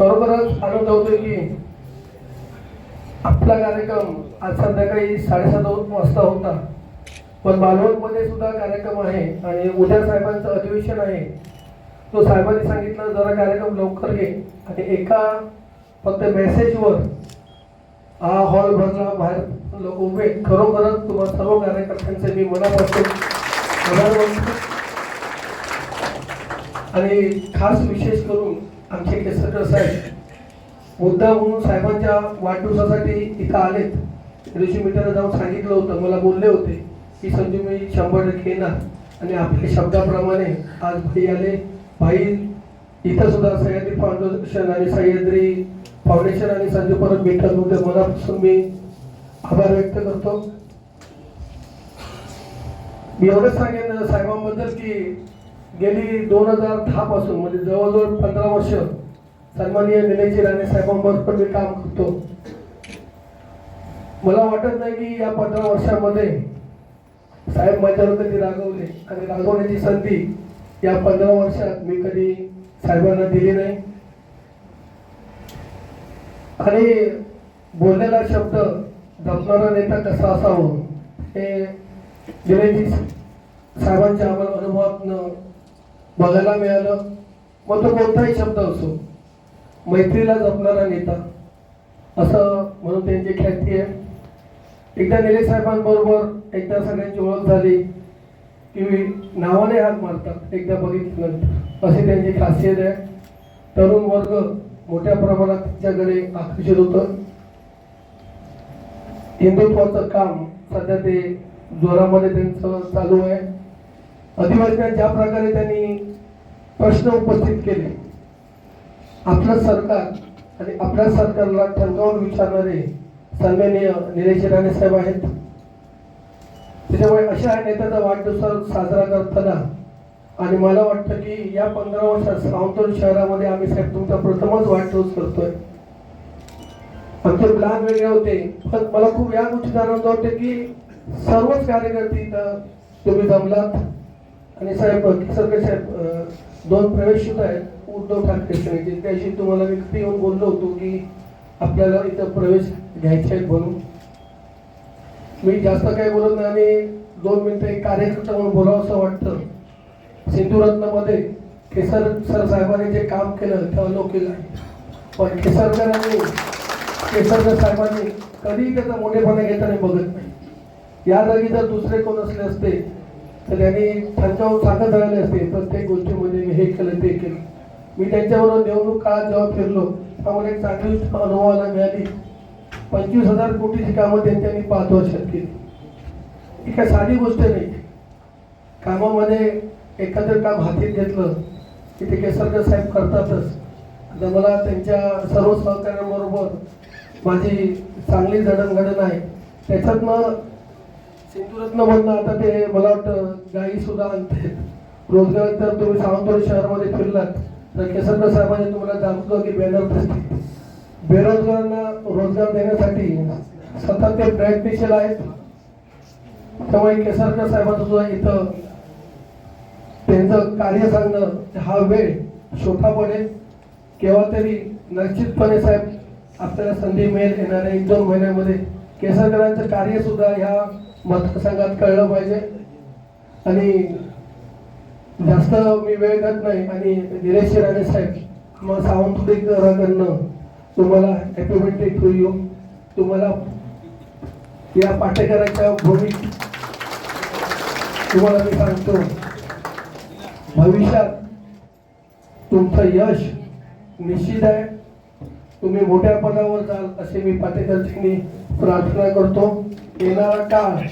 खरोखरच आनंद होतो की आपला कार्यक्रम आज संध्याकाळी साडेसात वाजता होता. पण मध्ये सुद्धा कार्यक्रम आहे आणि उद्या साहेबांचं अधिवेशन आहे. तो साहेबांनी सांगितलं जरा कार्यक्रम लवकर घे. आणि एका फक्त मेसेजवर हा हॉल भरला बाहेर लोक उभे खरोखरच तुम्हाला सर्व कार्यकर्त्यांचे मी मनापासून आणि खास विशेष करून आमचे केसरकर साहेब मुद्दा म्हणून साहेबांच्या वाढदिवसासाठी इथं आलेत. त्या दिवशी जाऊन सांगितलं होतं मला बोलले होते की संजू मी शंभर टक्के येणार. आणि आपल्या शब्दाप्रमाणे आज भाई आले. भाई इथं सुद्धा सह्याद्री फाउंडेशन आणि सह्याद्री फाउंडेशन आणि संजू परत भेटत होते मनापासून मी आभार व्यक्त करतो. मी एवढंच सांगेन साहेबांबद्दल की गेली दोन हजार दहा पासून म्हणजे जवळजवळ पंधरा वर्ष सन्माननीय निलेशजी राणे साहेबांबरोबर मी काम करतो. मला वाटत नाही की या पंधरा वर्षामध्ये साहेब माझ्यावर कधी रागवले आणि रागवण्याची संधी या पंधरा वर्षात मी कधी साहेबांना दिली नाही. आणि बोललेला शब्द जपणारा नेता कसा असावं हे निलेशजी साहेबांच्या आम्हाला अनुभवातनं बघायला मिळालं. मग तो कोणताही शब्द असो मैत्रीला जपणारा नेता. असं म्हणून त्यांची ख्याती आहे. एकदा निलेश साहेबांबरोबर एकदा सगळ्यांची ओळख झाली की नावाने हात मारतात एकदा बघितल्यानंतर. अशी त्यांची खासियत आहे. तरुण वर्ग मोठ्या प्रमाणात त्यांच्याकडे आकर्षित होतं हिंदुत्वाचं काम सध्या ते जोरामध्ये त्यांचं चालू आहे. अधिवेशनात ज्या प्रकारे त्यांनी प्रश्न उपस्थित केले. आपलं सरकार आणि आपल्या सरकारला ठणकावून विचारणारे सन्माननीय निलेश राणे साहेब आहेत. त्याच्यामुळे अशा नेत्याचा वाढदिवस साजरा करताना आणि मला वाटतं की या पंधरा वर्षात सावंतवाडी शहरामध्ये आम्ही साहेब तुमचा प्रथमच वाढदिवस करतोय. आमचे प्लॅन वेगळे होते पण मला खूप या गोष्टीचा आनंद वाटतं की सर्वच कार्यकर्ते तुम्ही जमलात. आणि साहेब केसरकर साहेब दोन प्रवेश सुद्धा आहेत उद्धव ठाकरे सेनेचे म्हणजे त्याशी तुम्हाला मी कधी येऊन बोललो होतो की आपल्याला इथं प्रवेश घ्यायचे आहेत म्हणून. मी जास्त काही बोलत नाही आणि दोन मिनटं एक कार्यकर्ता म्हणून बोलावं असं वाटतं. सिंधुरत्नमध्ये केसर सर साहेबांनी जे काम केलं ते अलौकिक आहे पण केसरकरांनी केसरकर साहेबांनी कधीही त्याचा मोठेपणा घेताना बघत नाही. या जागी जर दुसरे कोण असले असते तर त्यांनी त्यांच्यावर सांगत राहिले असते. प्रत्येक गोष्टीमध्ये मी हे केलं ते केलं. मी त्यांच्याबरोबर निवडणूक काळात जेव्हा फिरलो तेव्हा मला एक चांगली अनुभवाला मिळाली. पंचवीस हजार कोटीची कामं त्यांच्यानी पाच वर्षात केली. ही काय साधी गोष्ट नाही. कामामध्ये एखादं काम हातीत घेतलं की ते केसरकर साहेब करतातच. आता मला त्यांच्या सर्व सहकार्यांबरोबर माझी चांगली जडणघडण आहे. सिंधुरत्न म्हणणं आता ते मला वाटतं गाई सुद्धा आणते. रोजगार तर तुम्ही सावंतवाडी शहरामध्ये फिरलात तर केसरकर साहेबांनी तुम्हाला दाखवलं की बॅनर दिसते. बेरोजगारांना रोजगार देण्यासाठी सतत ते प्रयत्नशील आहेत. त्यामुळे केसरकर साहेबांचं सुद्धा इथं त्यांचं कार्य सांगणं हा वेळ छोटा पडेल. केव्हा तरी निश्चितपणे साहेब आपल्याला संधी मिळेल येणाऱ्या एक दोन महिन्यामध्ये. केसरकरांचं कार्य सुद्धा ह्या मतदारसंघात कळलं पाहिजे. आणि जास्त मी वेळ घेत नाही. आणि निलेश राणे साहेब मग सावंतवाडीकरांकडनं तुम्हाला हॅपी बर्थडे टू यू तुम्हाला या पाटेकरांच्या भूमी तुम्हाला मी सांगतो भविष्यात तुमचं यश निश्चित आहे. तुम्ही मोठ्या पदावर जाल असे मी पाटेकरजींनी प्रार्थना करतो. येणारा काळ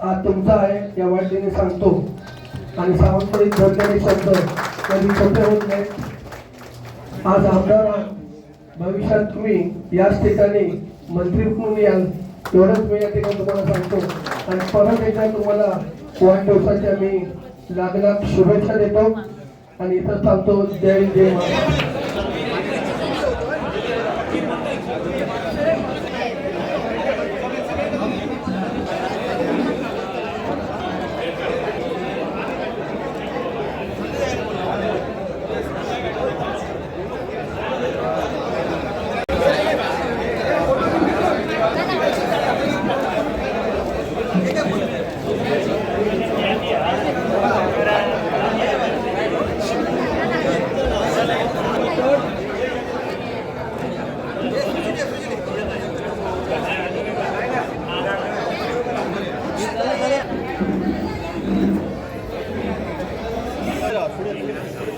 हा तुमचा आहे या वाटेने सांगतो. आणि सावंतवाडीत घडलेले शब्द कधी खोटे होत नाहीत आज आमदार भविष्यात तुम्ही याच ठिकाणी मंत्री म्हणून याल. एवढंच मी या ठिकाणी तुम्हाला सांगतो. आणि परत एकदा तुम्हाला वाढदिवसाच्या मी लाख शुभेच्छा देतो. आणि इथं थांबतो. जय जय महाराज furia.